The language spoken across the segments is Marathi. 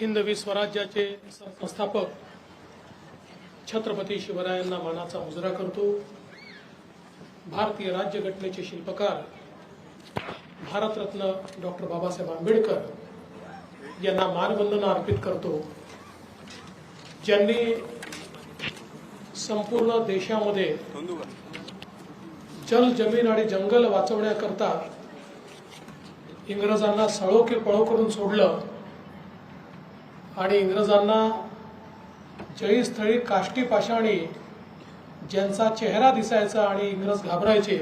हिंदवी स्वराज्याचे संस्थापक छत्रपती शिवरायांना मानाचा मुजरा करतो. भारतीय राज्यघटनेचे शिल्पकार भारतरत्न डॉक्टर बाबासाहेब आंबेडकर यांना मानवंदना अर्पित करतो. ज्यांनी संपूर्ण देशामध्ये जल जमीन आणि जंगल वाचवण्याकरता इंग्रजांना सळो की पळो करून सोडलं. आणि इंग्रजांना जयस्थळी काष्टी पाषाणी ज्यांचा चेहरा दिसायचा आणि इंग्रज घाबरायचे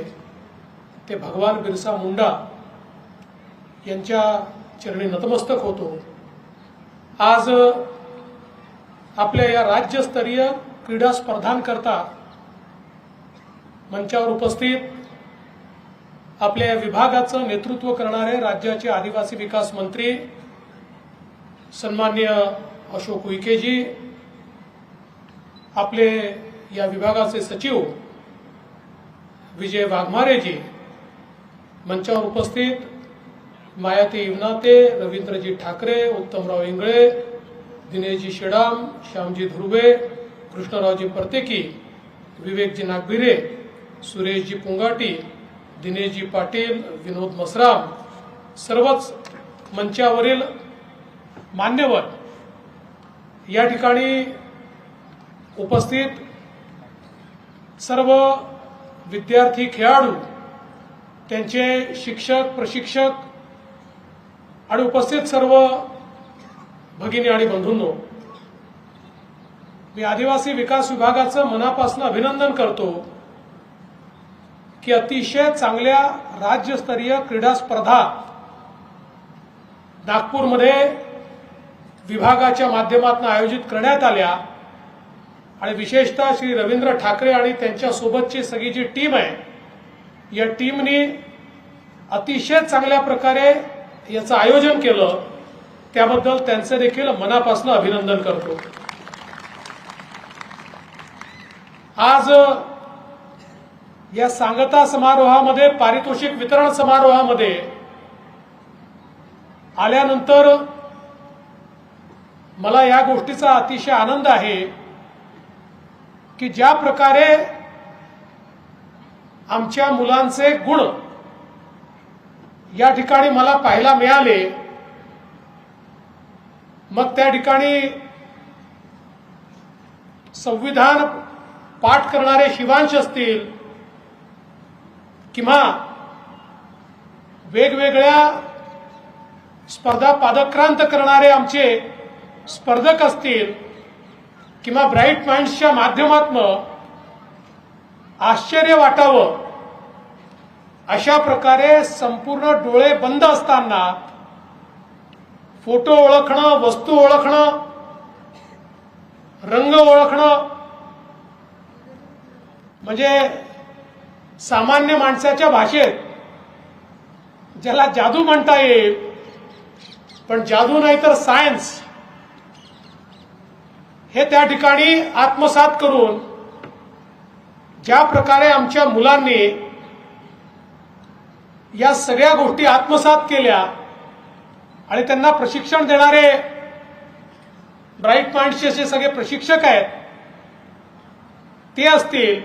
ते भगवान बिरसा मुंडा यांच्या चरणी नतमस्तक होतो. आज आपल्या या राज्यस्तरीय क्रीडा स्पर्धांकरता मंचावर उपस्थित आपल्या या विभागाचं नेतृत्व करणारे राज्याचे आदिवासी विकास मंत्री सन्मान्य अशोक उईकेजी आपले या विभागाचे सचिव विजय वाघमारेजी मंचावर उपस्थित मायाती इवनाते रवींद्रजी ठाकरे उत्तमराव इंगळे दिनेशजी शेडाम श्यामजी धुर्वे कृष्णरावजी परतेकी विवेकजी नागभिरे सुरेशजी पुंगाटी दिनेशजी पाटील विनोद मसराम सर्वच मंचावरील मान्यवर या ठिकाणी उपस्थित सर्व विद्यार्थी खेळाडू त्यांचे शिक्षक प्रशिक्षक आणि उपस्थित सर्व भगिनी आणि बंधूंनो मी आदिवासी विकास विभागाचं मनापासून अभिनंदन करतो की अतिशय चांगल्या राज्यस्तरीय क्रीडा स्पर्धा नागपूरमध्ये विभागाच्या माध्यमातून आयोजित करण्यात आल्या. आणि विशेषतः श्री रवींद्र ठाकरे आणि त्यांच्यासोबतची सगळी जी टीम आहे या टीमनी अतिशय चांगल्या प्रकारे याचं आयोजन केलं. त्याबद्दल त्यांचं देखील मनापासून अभिनंदन करतो. आज या सांगता समारोहामध्ये पारितोषिक वितरण समारोहामध्ये आल्यानंतर मला या गोष्टीचा अतिशय आनंद आहे की ज्या प्रकारे आमच्या मुलांचे गुण या ठिकाणी मला पाहायला मिळाले मग त्या ठिकाणी संविधान पाठ करणारे शिवांश असतील किंवा वेगवेगळ्या स्पर्धा पादक्रांत करणारे आमचे स्पर्धक असतील किंवा ब्राईट माइंड्सच्या माध्यमातून आश्चर्य वाटावं अशा प्रकारे संपूर्ण डोळे बंद असताना फोटो ओळखणं वस्तू ओळखणं रंग ओळखणं म्हणजे सामान्य माणसाच्या भाषेत ज्याला जादू म्हणता येईल पण जादू नाही तर सायन्स. हे त्या ठिकाणी आत्मसात करून ज्या प्रकारे आमच्या मुलांनी या सगळ्या गोष्टी आत्मसात केल्या आणि त्यांना प्रशिक्षण देणारे ब्राईट पॉइंटचे असे सगळे प्रशिक्षक आहेत ते असतील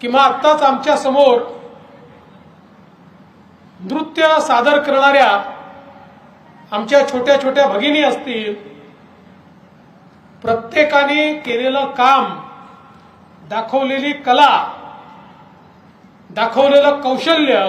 किंवा आत्ताच आमच्यासमोर नृत्य सादर करणाऱ्या आमच्या छोट्या छोट्या भगिनी असतील प्रत्येकाने केलेलं काम दाखवलेली कला दाखवलेलं कौशल्य